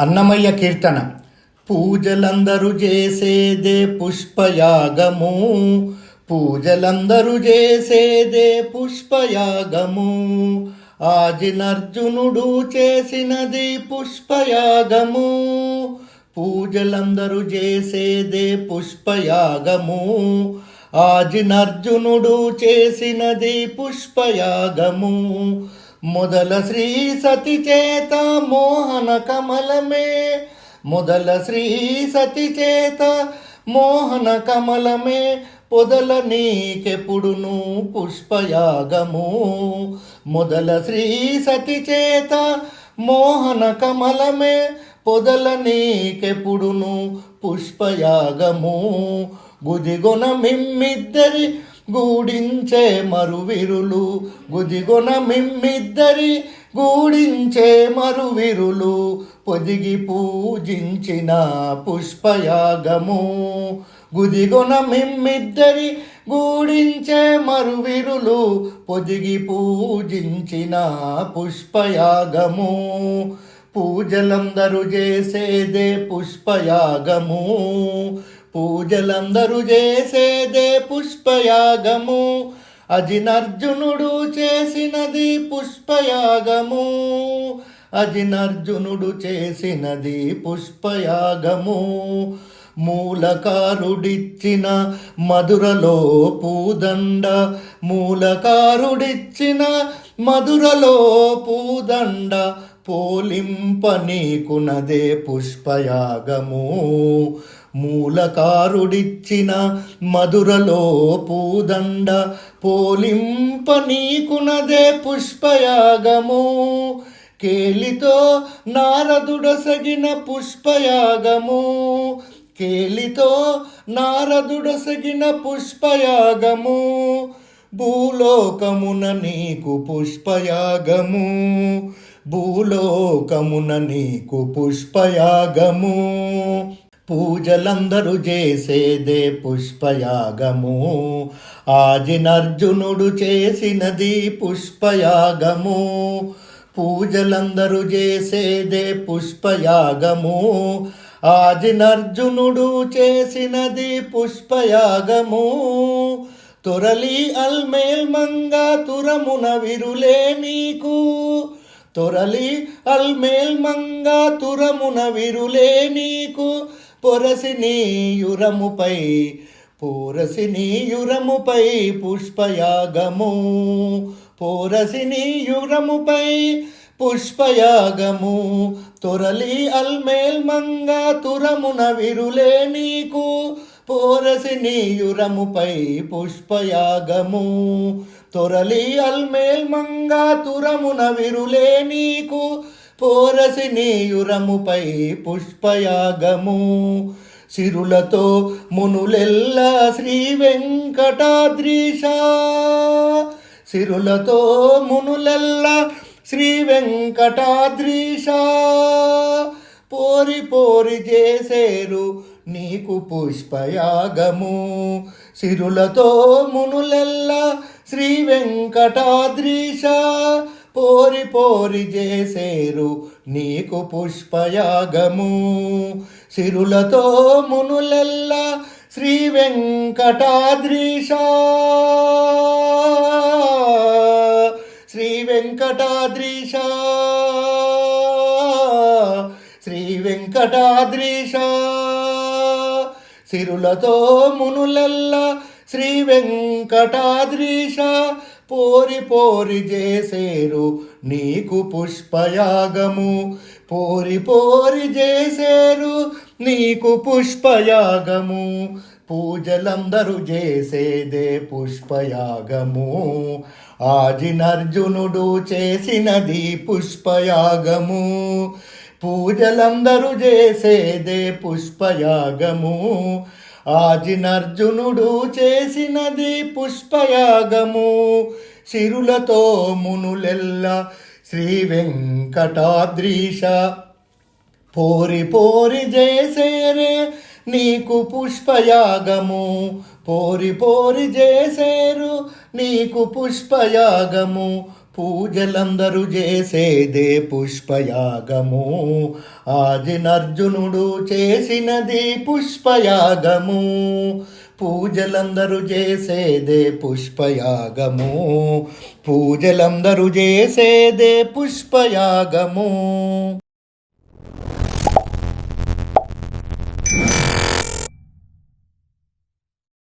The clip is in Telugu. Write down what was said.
అన్నమయ్య కీర్తన. పూజలందరూ చేసేదే పుష్పయాగము. పూజలందరూ చేసేదే పుష్పయాగము. ఆజినర్జునుడు చేసినది పుష్పయాగము. పూజలందరూ చేసేదే పుష్పయాగము. ఆజినర్జునుడు చేసినది పుష్పయాగము. మొదల శ్రీ సతి చేత మోహన కమలమే. మొదల శ్రీ సతి చేత మోహన కమలమే. పొదల నీకెప్పుడును పుష్పయాగము. మొదల శ్రీ సతి చేత మోహన కమలమే. పొదల నీకెప్పుడును పుష్పయాగము. గుదిగొన మిమ్మిద్దరి గూడించే మరువిరులు గుదిగొన మిమ్మిద్దరి గూడించే మరువిరులు పొదిగి పూజించిన పుష్పయాగము. గుదిగొన మిమ్మిద్దరి గూడించే మరువిరులు పొదిగి పూజించిన పుష్పయాగము. పూజలందరూ చేసేదే పుష్పయాగము. పూజలందరూ చేసేదే పుష్పయాగము. అజినర్జునుడు చేసినది పుష్పయాగము. అజినర్జునుడు చేసినది పుష్పయాగము. మూలకారుడిచ్చిన మధురలో పూదండ మూలకారుడిచ్చిన మధురలో పూదండ పోలింప నీకునదే పుష్పయాగము. మూలకారుడిచ్చిన మధురలో పూదండ పోలింప నీకునదే పుష్పయాగము. కేలితో నారదుడసగిన పుష్పయాగము. కేలితో నారదుడసగిన పుష్పయాగము. భూలోకమున నీకు పుష్పయాగము. భూలోకమున నీకు పుష్పయాగము. పూజలందరూ చేసేదే పుష్పయాగము. ఆజినర్జునుడు చేసినది పుష్పయాగము. పూజలందరూ చేసేదే పుష్పయాగము. ఆజినర్జునుడు చేసినది పుష్పయాగము. తొరలి అల్మేల్మంగ తురమున విరులే నీకు. తొరలి అల్మేల్మంగ తురమున విరులే నీకు. పొరసి నీయురముపై పోరసి నీయురముపై పుష్పయాగము. పోరసి నీయురముపై పుష్పయాగము. తొరలి అల్మేల్ మంగ తురమున విరులే నీకు. పోరసి నీయురముపై పుష్పయాగము. తొరలి అల్మేల్ మంగ తురమున విరులే నీకు. పోరసి నీయురముపై పుష్పయాగము. సిరులతో మునులెల్ల శ్రీ వెంకటాద్రీశ. సిరులతో మునులెల్ల శ్రీ వెంకటాద్రీశ. పోరి పోరి చేసేరు నీకు పుష్పయాగము. సిరులతో మునులెల్ల శ్రీ వెంకటాద్రీశ. పోరి పోరి చేసేరు నీకు పుష్పయాగము. సిరులతో మునులెల్ల శ్రీ వెంకటాద్రీశ. శ్రీ వెంకటాద్రీశ. శ్రీ వెంకటాద్రీశ. సిరులతో మునులెల్ల శ్రీ వెంకటాద్రీశ. పోరి పోరి చేసేరు నీకు పుష్పయాగము. పోరి పోరి చేసేరు నీకు పుష్పయాగము. పూజలందరూ చేసేదే పుష్పయాగము. ఆజినర్జునుడు చేసినది పుష్పయాగము. పూజలందరూ చేసేదే పుష్పయాగము. ఆజినర్జునుడు చేసినది పుష్పయాగము. సిరులతో మునులెల్ల శ్రీ వెంకటాద్రీశ పోరి పోరి చేసేరే నీకు పుష్పయాగము. పోరి పోరి చేసేరు నీకు పుష్పయాగము. పూజలందరూ చేసేదే పుష్పయాగము. ఆదినర్జునుడు చేసినది పుష్పయాగము. పూజలందరూ చేసేదే పుష్పయాగము. పూజలందరూ చేసేదే పుష్పయాగము.